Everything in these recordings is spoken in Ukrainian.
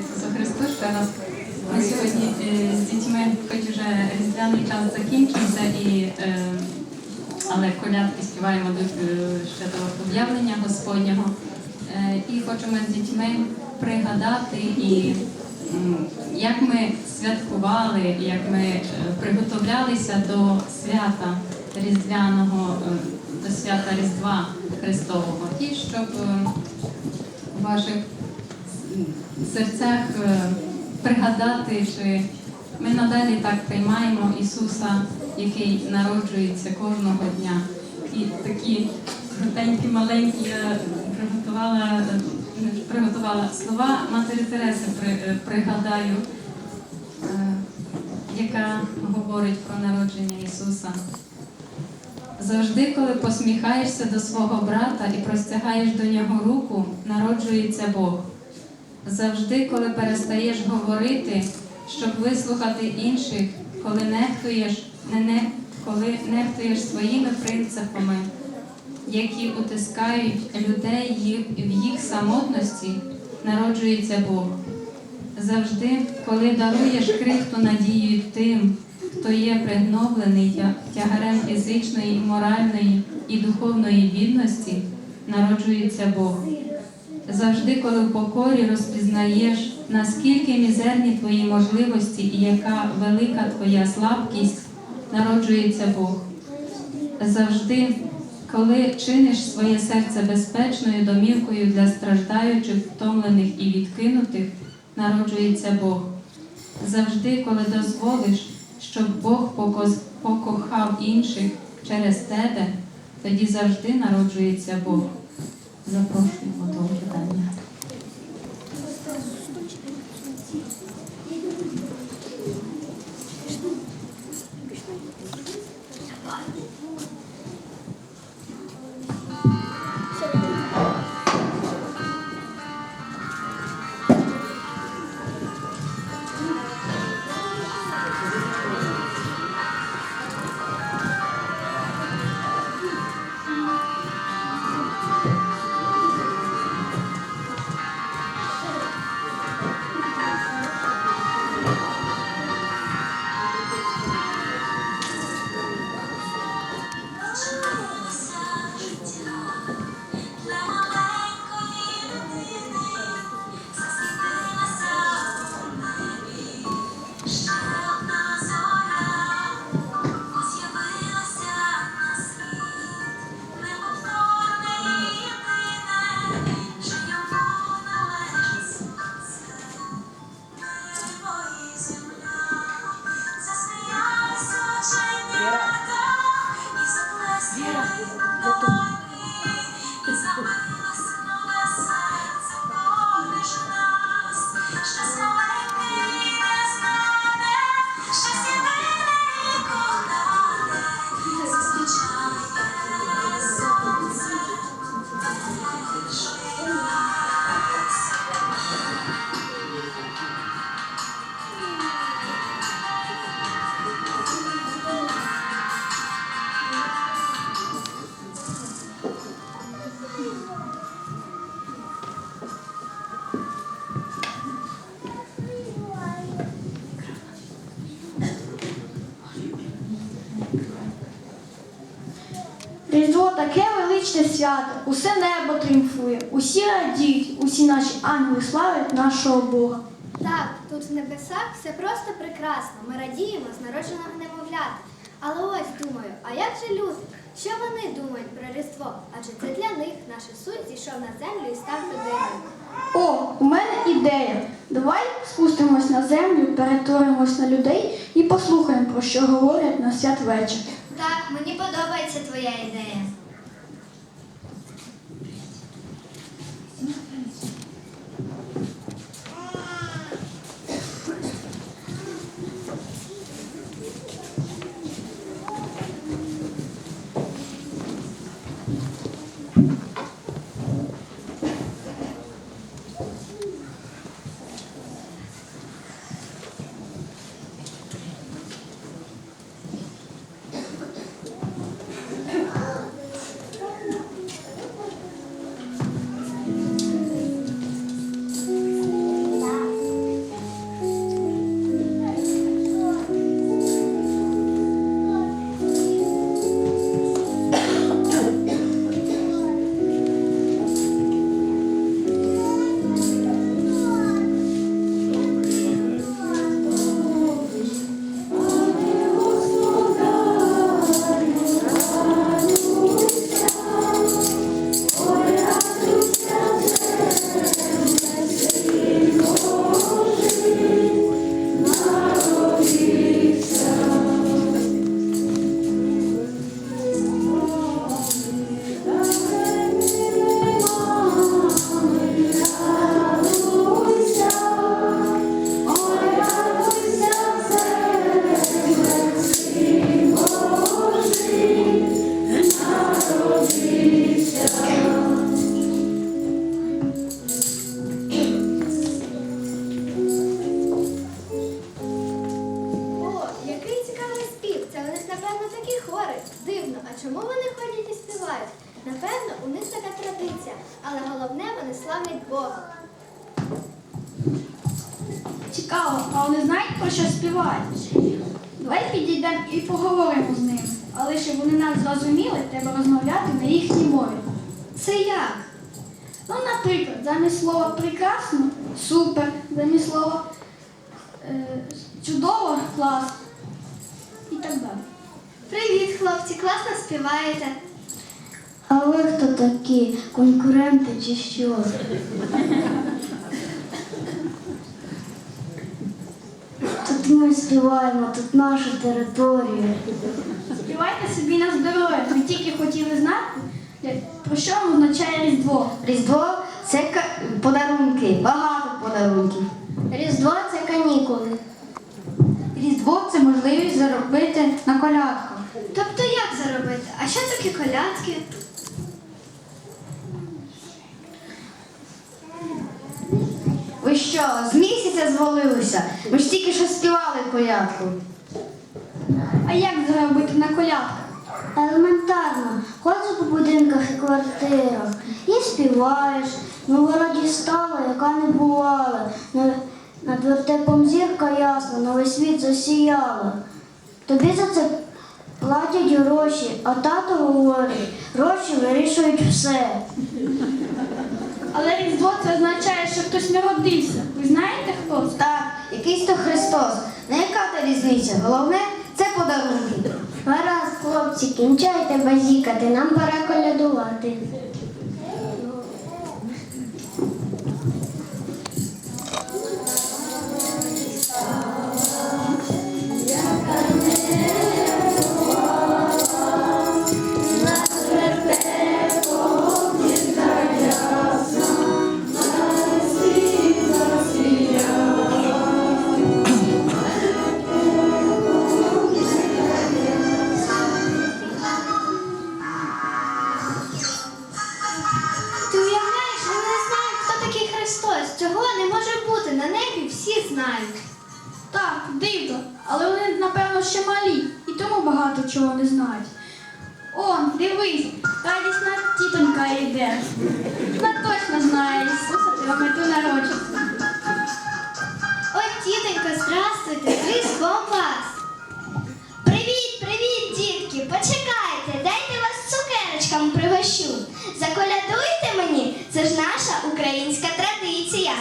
Ісусу Христу, ще раз. Ми сьогодні е, з дітьми, хоч вже різдвяний час закінчився, і, е, але колядки співаємо е, ще до об'явлення Господнього. Е, І хочемо з дітьми пригадати, і як ми святкували, як ми е, приготовлялися до свята Різдвяного, е, до свята Різдва Христового. І щоб е, в ваших серцях е, пригадати, чи ми надалі так приймаємо Ісуса, який народжується кожного дня. І такі крутенькі, маленькі я приготувала, е, приготувала слова Матері Тереси пригадаю, яка говорить про народження Ісуса. Завжди, коли посміхаєшся до свого брата і простягаєш до нього руку, народжується Бог. Завжди, коли перестаєш говорити, щоб вислухати інших, коли нехтуєш, не, не, коли нехтуєш своїми принципами, які утискають людей в їх самотності, народжується Бог. Завжди, коли даруєш крихту надію тим, хто є пригноблений тягарем фізичної, моральної і духовної бідності, народжується Бог. Завжди, коли в покорі розпізнаєш, наскільки мізерні твої можливості і яка велика твоя слабкість, народжується Бог. Завжди, коли чиниш своє серце безпечною домівкою для страждаючих, втомлених і відкинутих, народжується Бог. Завжди, коли дозволиш, щоб Бог покохав інших через тебе, тоді завжди народжується Бог. Запрошуємо до питання. Величне свято, усе небо тріумфує, усі радіють, усі наші ангели славять нашого Бога. Так, тут в небесах все просто прекрасно. Ми радіємо з народженого немовляти. Але ось думаю, а як же люди? Що вони думають про Різдво? Адже це для них наш Ісус зійшов на землю і став людиною. О, у мене ідея. Давай спустимось на землю, перетворимось на людей і послухаємо, про що говорять на святвечір. Так, мені подобається твоя ідея. чому вони ходять і співають? Напевно, у них така традиція, але головне вони славлять Бога. Цікаво, а вони знають, про що співають. Давай підійдемо і поговоримо з ними. Але щоб вони нас зрозуміли, треба розмовляти на їхній мові. Це як? Ну, наприклад, замість слова прекрасно супер, замість слова е, чудово клас і так далі. Привіт, хлопці, класно співаєте. А ви хто такі? Конкуренти чи що? Тут ми співаємо, тут наша територія. Співайте собі на здоров'я. Ми тільки хотіли знати, про що означає Різдво. Різдво це подарунки, багато подарунків. Різдво це канікули. Різдво це можливість заробити на колядках. Тобто як заробити? А що таке колядки? Ви що, з місяця звалилися? Ми ж тільки що співали колядку. А як заробити на колядках? Елементарно, ходиш по будинках і квартирах і співаєш. На вороді стала, яка не бувала. На- Над вертепом зірка ясна, на весь світ засіяла. Тобі за це платять гроші, а тато говорить, гроші вирішують все. Але Різдво це означає, що хтось народився. Ви знаєте хто це? Так, якийсь то Христос. Не яка та різниця? Головне це подарунки. Гаразд, хлопці, кінчайте базікати, нам пора колядувати. Здравствуйте, Різдвом вас. Привіт, привіт, дітки. Почекайте, дайте вас цукерочкам пригощу. Заколядуйте мені, це ж наша українська традиція.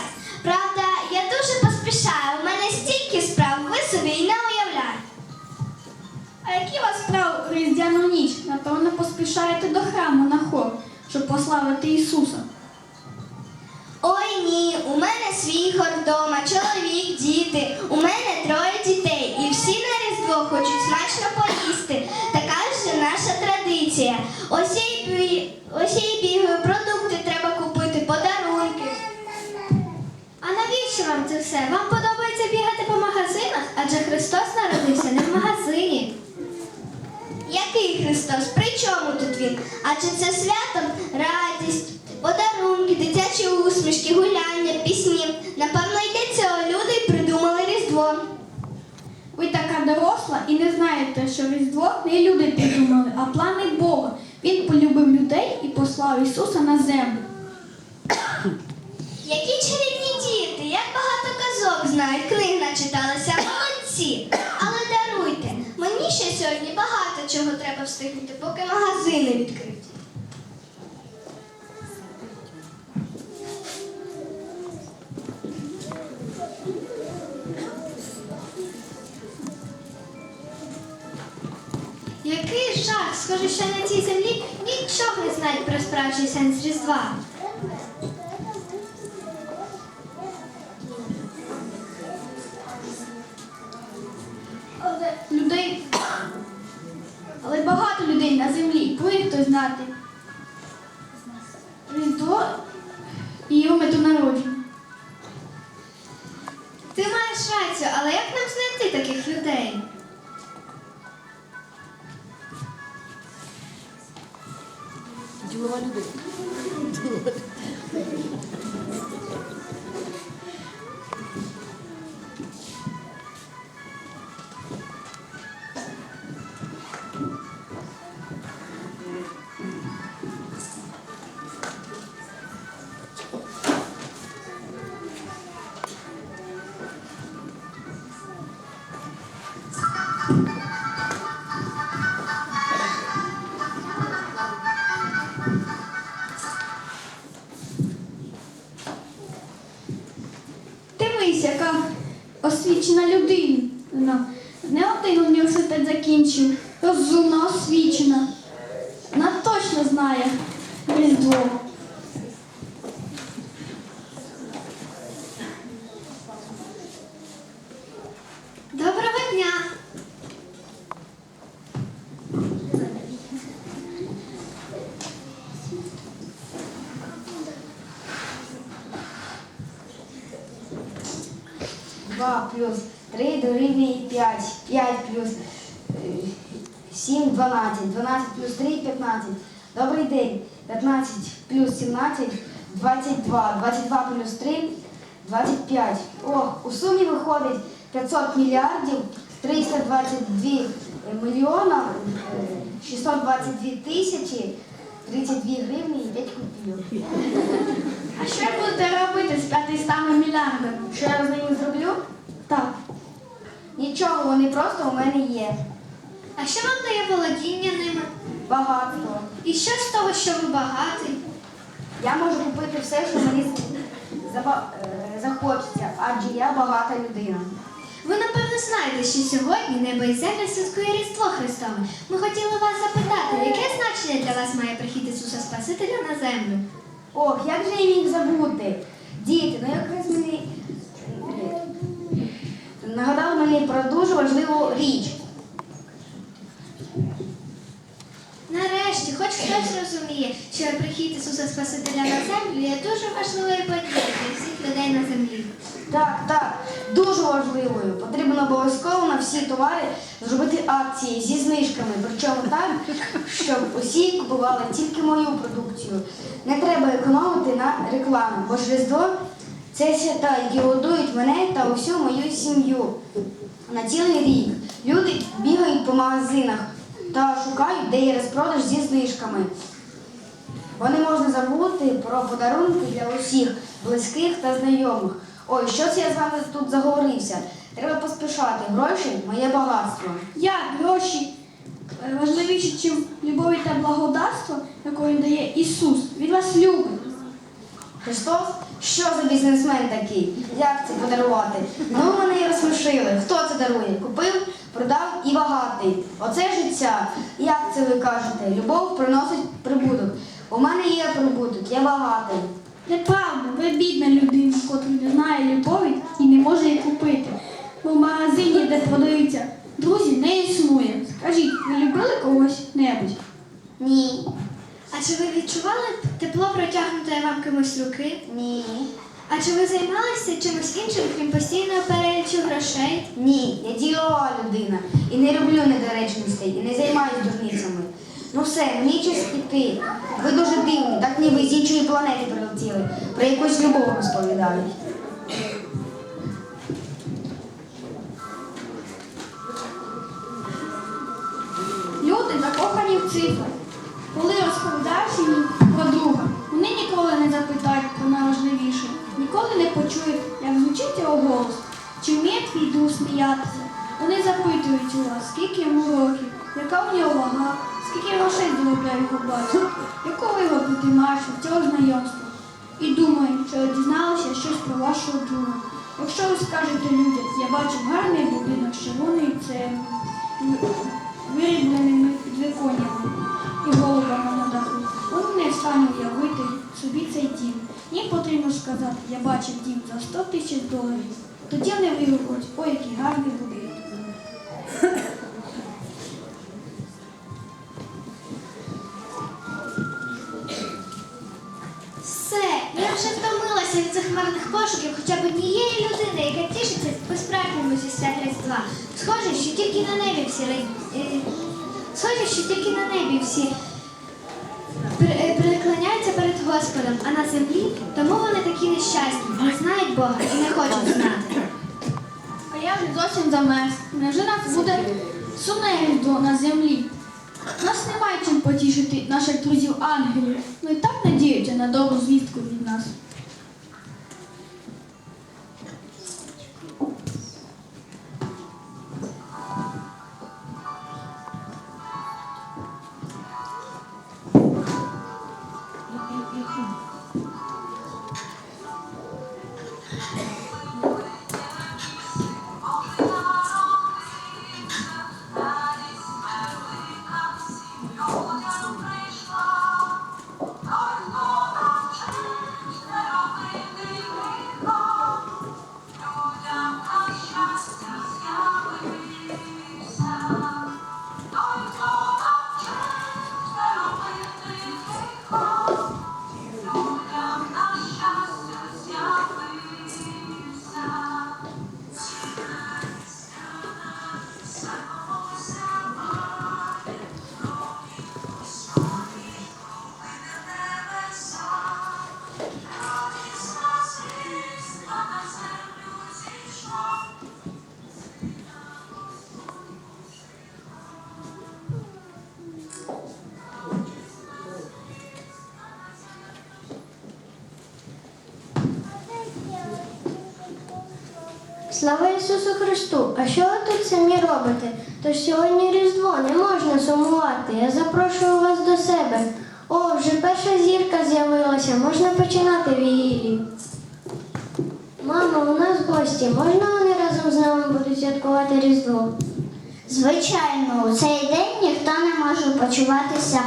Правда, я дуже поспішаю, у мене стільки справ, ви собі й не уявляєте. А які у вас справи у Різдвяну ніч? Напевно, поспішаєте до храму на хор, щоб пославити Ісуса. Ой ні, у мене свій хор вдома, чоловік, діти. У мене троє дітей, і всі на Різдво хочуть смачно поїсти. Така ж наша традиція. Ось я й ось бігаю, продукти треба купити, подарунки. А навіщо вам це все? Вам подобається бігати по магазинах? Адже Христос народився не в магазині. Який Христос? При чому тут він? Адже це свято радість, подарунки, дитячі усмішки, гуляння, пісні. Напевно, й для цього люди й придумали Різдво. Ви така доросла і не знаєте, що Різдво не люди придумали, а плани Бога. Він полюбив людей і послав Ісуса на землю. Які чарівні діти, як багато казок знають, книг начиталися, молодці. Але даруйте, мені ще сьогодні багато чого треба встигнути, поки магазини відкриті. Який жах! Схоже, що на цій землі нічого не знають про справжній сенс Різдва. Але людей. Але багато людей на землі буде хтось знати. Освічена людина. Не один університет закінчив, розумна, освічена. Мільярдів 322 мільйона е, 622 тисячі 32 гривні і 5 копійок. А що будете робити з 500 мільярдами? Що я з ними зроблю? Так. Нічого, вони просто у мене є. А що вам дає володіння ними? Багатство. І що з того, що ви багатий? Я можу купити все, що мені е, захочеться, адже я багата людина. Ви напевно знаєте, що сьогодні небо і земля святкує Різдво Христове. Ми хотіли вас запитати, яке значення для вас має прихід Ісуса Спасителя на землю? Ох, як же я міг забути? Діти, ну якраз мені е, нагадав мені про дуже важливу річ. Нарешті, хоч хтось розуміє, що прихід Ісуса Спасителя на землю є дуже важливою подією для всіх людей на землі. Так, так, дуже важливою. Потрібно обов'язково на всі товари зробити акції зі знижками. Причому так, щоб усі купували тільки мою продукцію. Не треба економити на рекламу, бо ж Різдво це свята, які годують мене та усю мою сім'ю. На цілий рік люди бігають по магазинах та шукають, де є розпродаж зі знижками. Бо не можна забути про подарунки для усіх близьких та знайомих. Ой, що це я з вами тут заговорився? Треба поспішати. Гроші моє багатство. Як гроші е, важливіші, ніж любов та благодатство, якої дає Ісус. Він вас любить. Христос, що за бізнесмен такий? Як це подарувати? Ну, мене і розсмішили. Хто це дарує? Купив, продав і. Оце життя. Як це ви кажете? Любов приносить прибуток. У мене є прибуток, я багатий. Неправда, ви бідна людина, котра не знає любові і не може її купити. Бо в магазині, де продаються друзі, не існує. Скажіть, ви любили когось небудь? Ні. А чи ви відчували тепло протягнутої вам кимось руки? Ні. А чи ви займалися чимось іншим, крім постійного перелічу грошей? Ні, я ділова людина і не люблю недоречностей, і не займаюся дурницями. Ну все, мені час піти. Ви дуже дивні, так ніби з іншої планети прилетіли, про якусь любов розповідають. Люди закохані в цифри. Коли розповідаєш їм про друга, вони ніколи голос, чи вміє твій друг сміятися. Вони запитують у вас, скільки йому років, яка у нього вага, скільки грошей заробляє його батько, яку вигоду ти маєш від цього знайомства. І думають, що дізналися щось про вашого друга. Якщо ви скажете людям, я бачив гарний будинок з червоною цеглою, вирібленими підвиконнями і голубами на даху. Вони не в уявити собі цей дім. Їм потрібно сказати, я бачив дім за 100 тисяч доларів. Тоді вони вигукнуть, ой, який гарний будинок. Все, я вже втомилася від цих марних пошуків хоча б однієї людини, яка тішиться по-справжньому зі свят. Схоже, що тільки на небі всі ра- е, схоже, що тільки на небі всі е, перед Господом, а на землі тому вони такі нещасні, не знають Бога і не хочуть знати. А я вже зовсім замерз. Невже нас буде сумне різдво на землі? Нас немає чим потішити наших друзів ангелів. І так надіються на добру звістку від нас. Христу! А що ви тут самі робите? Тож сьогодні Різдво, не можна сумувати. Я запрошую вас до себе. О, вже перша зірка з'явилася, можна починати вігілію. Мамо, у нас гості. Можна вони разом з нами будуть святкувати Різдво? Звичайно, у цей день ніхто не може почуватися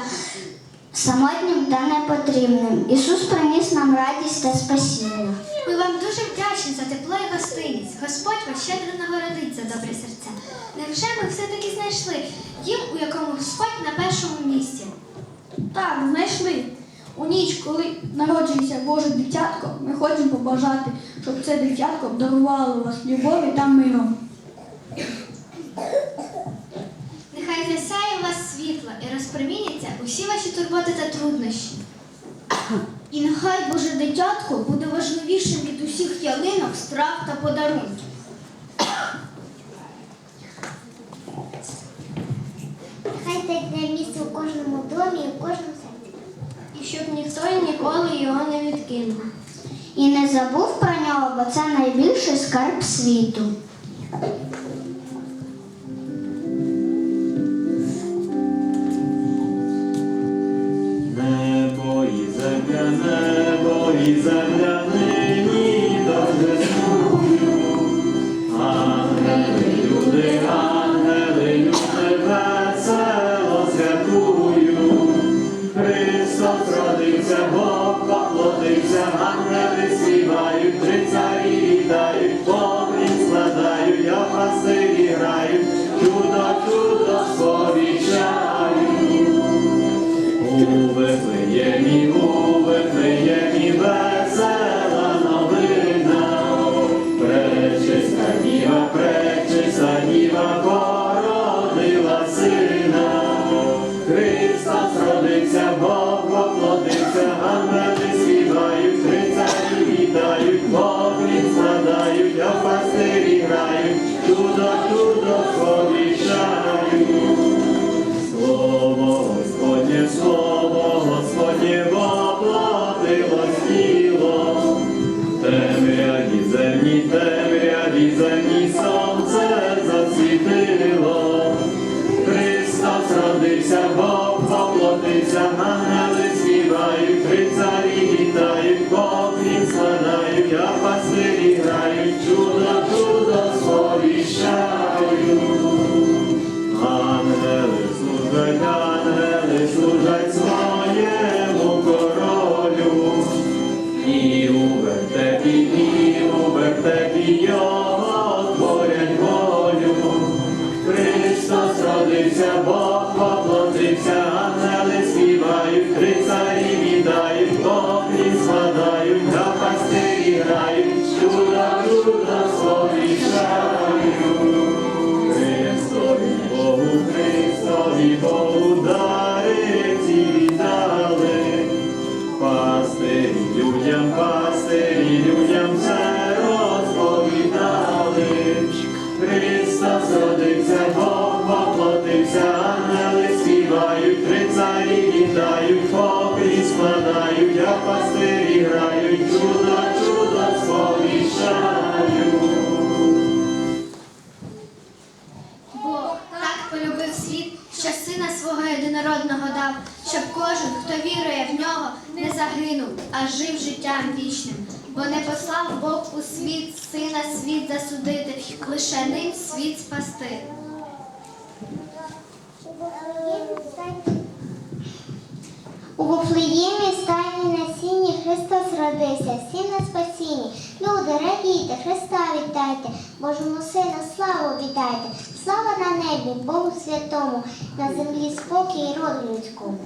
самотнім та непотрібним. Ісус приніс нам радість та спасіння. Ми вам дуже вдячні за тепло і гостинність. Господь вас щедро нагородить за добрі серця. Невже ми все-таки знайшли дім, у якому Господь на першому місці? Так, знайшли. У ніч, коли народжується Боже дитятко, ми хочемо побажати, щоб це дитятко обдарувало вас любов'ю та миром. Нехай засяє у вас світло і розпроміняться усі ваші турботи та труднощі. І нехай Боже дитятко буде важливішим від усіх ялинок, страв та подарунків. Хай знайде місце у кожному домі і у кожному серці. І щоб ніхто і ніколи його не відкинув. І не забув про нього, бо це найбільший скарб світу. Царі вітають, попрі складають, а пастирі грають, чудо, чудо сповіщають. Бог так полюбив світ, що сина свого єдинородного дав, щоб кожен, хто вірує в нього, не загинув, а жив життям вічним. Бо не послав Бог у світ сина світ засудити, лише ним світ спасти. У Вифлеємі стайні на сіні Христос родився, син на спасінні. Люди, радійте, Христа вітайте, Божому Сину славу вітайте. Слава на небі, Богу святому, на землі спокій роду людському.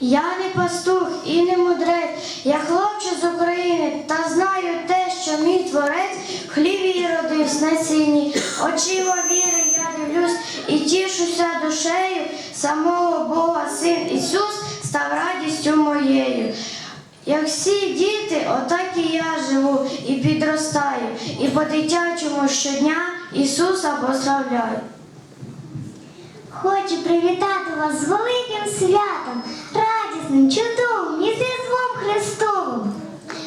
Я не пастух і не мудрець, я хлопче з України, та знаю те, що мій творець в хліві родився на сіні. Очима віри я дивлюсь і тішуся душею самого Бога, син Ісус став радістю моєю. Як всі діти, отак і я живу і підростаю, і по дитячому щодня Ісуса прославляю. Хочу привітати вас з великим святом, радісним, чудовим і з Різдвом Христовим.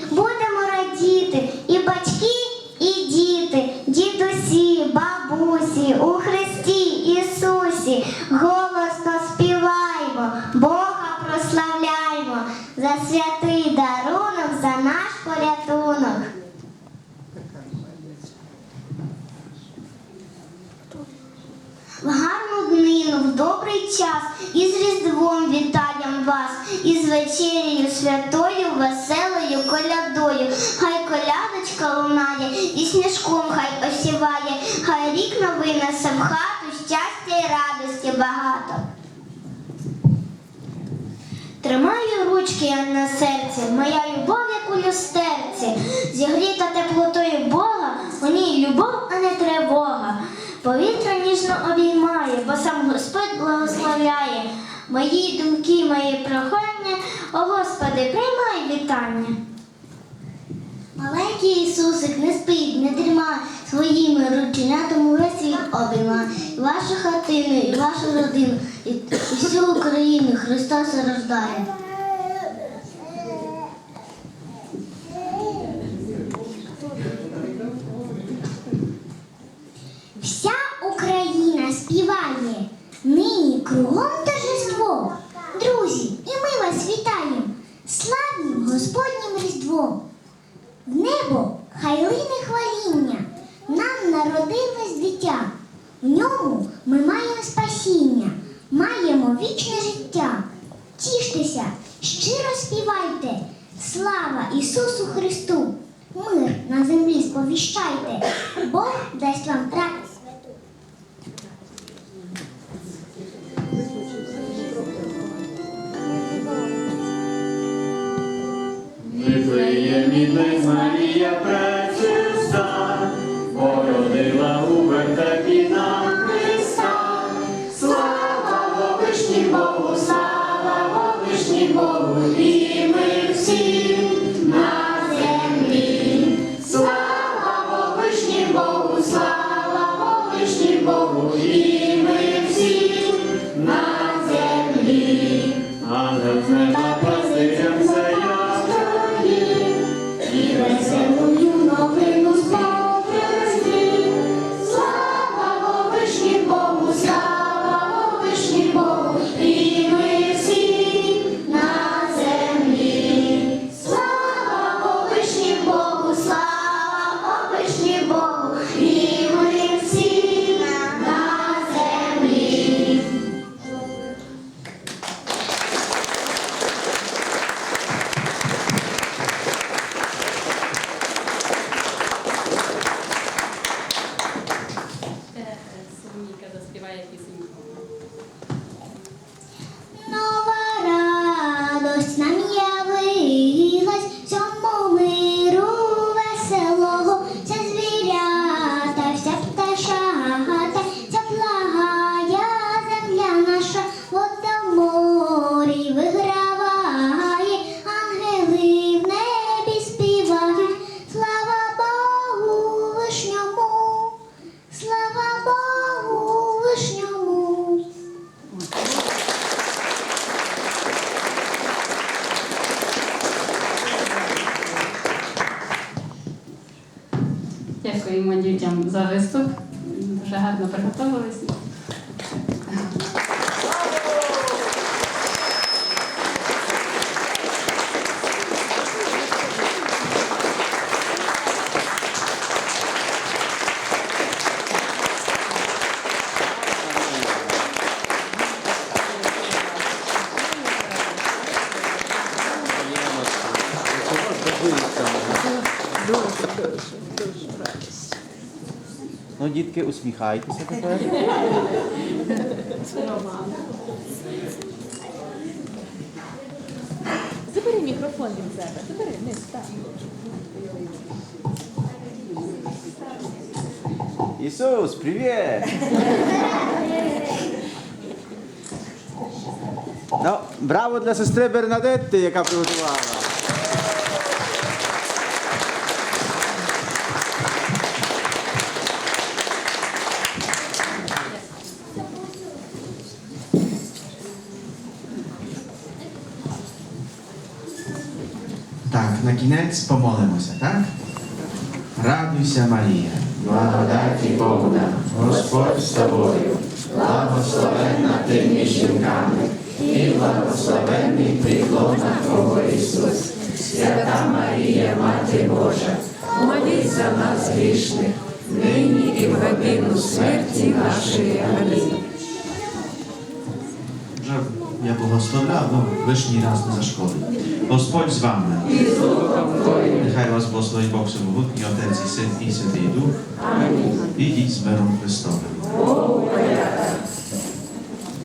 Будемо радіти і батьки, і діти, дідусі, бабусі, у Христі Ісусі. Голосно співаймо, Бога прославляймо за святий дарунок, за наш порятунок. В гарну днину, в добрий час, із Різдвом вітаєм вас, із вечерею святою, веселою колядою. Хай колядочка лунає, і сніжком хай осіває, хай рік новий несе в хату, щастя і радості багато. Тримаю ручки я на серці, моя любов, як у люстерці, зігріта теплотою Бога, у ній любов, а не тривога. Повітря ніжно обіймає, бо сам Господь благословляє. Мої думки, мої прохання, о Господи, приймай вітання. Маленький Ісусик не спить, не дрімає, своїми рученятами весь світ обіймає. І вашу хатину, і вашу родину, і всю Україну Христос рождає. Богу, слава Богу, Богу, і ми всі дітки, усміхайтеся тепер. Забери мікрофон від себе. Забери, не так. Ісус, привіт! Ну, браво для сестри Бернадетти, яка приготувала. Так, на кінець помолимося, так? Радуйся, Марія, благодаті повна, Господь з тобою, благословенна ти між жінками, і благословенний приклона Твого Ісус. Свята Марія, Мати Божа, молись за нас грішних, нині і в годину смерті нашої. Амінь. Я благословляв, ну лишній раз не зашкодить. Господь з вами. І з Духом Твоїм. Нехай вас благословить Бог Всемогутній, Отець і Син і Святий Дух. Амінь. Ідіть з миром Христовим.